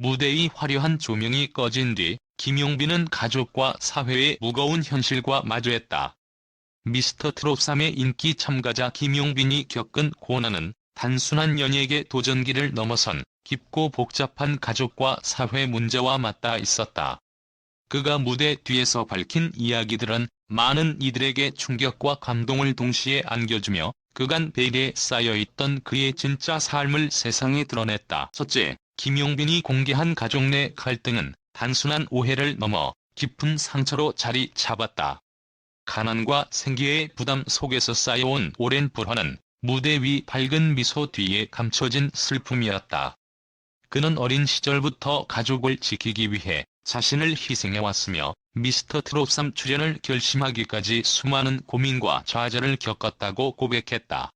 무대의 화려한 조명이 꺼진 뒤 김용빈은 가족과 사회의 무거운 현실과 마주했다. 미스터 트롯 3의 인기 참가자 김용빈이 겪은 고난은 단순한 연예계 도전기를 넘어선 깊고 복잡한 가족과 사회 문제와 맞닿아 있었다. 그가 무대 뒤에서 밝힌 이야기들은 많은 이들에게 충격과 감동을 동시에 안겨주며 그간 베일에 쌓여있던 그의 진짜 삶을 세상에 드러냈다. 첫째, 김용빈이 공개한 가족 내 갈등은 단순한 오해를 넘어 깊은 상처로 자리 잡았다. 가난과 생계의 부담 속에서 쌓여온 오랜 불화는 무대 위 밝은 미소 뒤에 감춰진 슬픔이었다. 그는 어린 시절부터 가족을 지키기 위해 자신을 희생해왔으며 미스터 트롯 3 출연을 결심하기까지 수많은 고민과 좌절을 겪었다고 고백했다.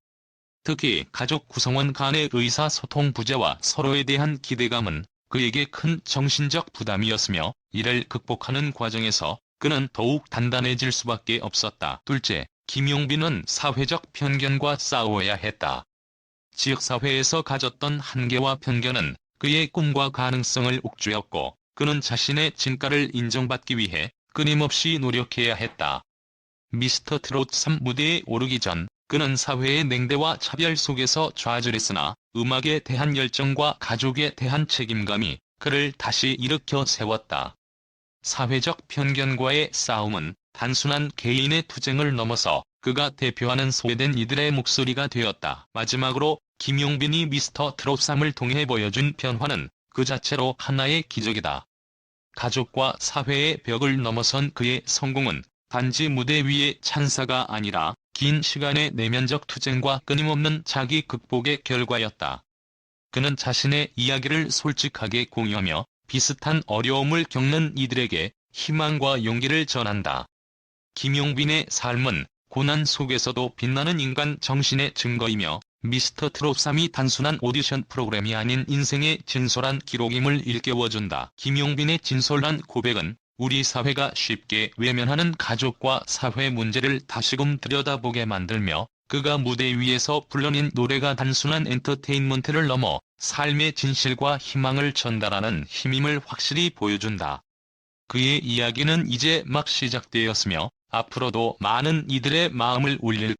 특히 가족 구성원 간의 의사소통 부재와 서로에 대한 기대감은 그에게 큰 정신적 부담이었으며 이를 극복하는 과정에서 그는 더욱 단단해질 수밖에 없었다. 둘째, 김용빈은 사회적 편견과 싸워야 했다. 지역사회에서 가졌던 한계와 편견은 그의 꿈과 가능성을 옥죄었고 그는 자신의 진가를 인정받기 위해 끊임없이 노력해야 했다. 미스터 트롯 3 무대에 오르기 전 그는 사회의 냉대와 차별 속에서 좌절했으나 음악에 대한 열정과 가족에 대한 책임감이 그를 다시 일으켜 세웠다. 사회적 편견과의 싸움은 단순한 개인의 투쟁을 넘어서 그가 대표하는 소외된 이들의 목소리가 되었다. 마지막으로 김용빈이 미스터 트롯 3을 통해 보여준 변화는 그 자체로 하나의 기적이다. 가족과 사회의 벽을 넘어선 그의 성공은 단지 무대 위의 찬사가 아니라 긴 시간의 내면적 투쟁과 끊임없는 자기 극복의 결과였다. 그는 자신의 이야기를 솔직하게 공유하며 비슷한 어려움을 겪는 이들에게 희망과 용기를 전한다. 김용빈의 삶은 고난 속에서도 빛나는 인간 정신의 증거이며 미스터 트롯 3이 단순한 오디션 프로그램이 아닌 인생의 진솔한 기록임을 일깨워준다. 김용빈의 진솔한 고백은 우리 사회가 쉽게 외면하는 가족과 사회 문제를 다시금 들여다보게 만들며 그가 무대 위에서 불러낸 노래가 단순한 엔터테인먼트를 넘어 삶의 진실과 희망을 전달하는 힘임을 확실히 보여준다. 그의 이야기는 이제 막 시작되었으며 앞으로도 많은 이들의 마음을 울릴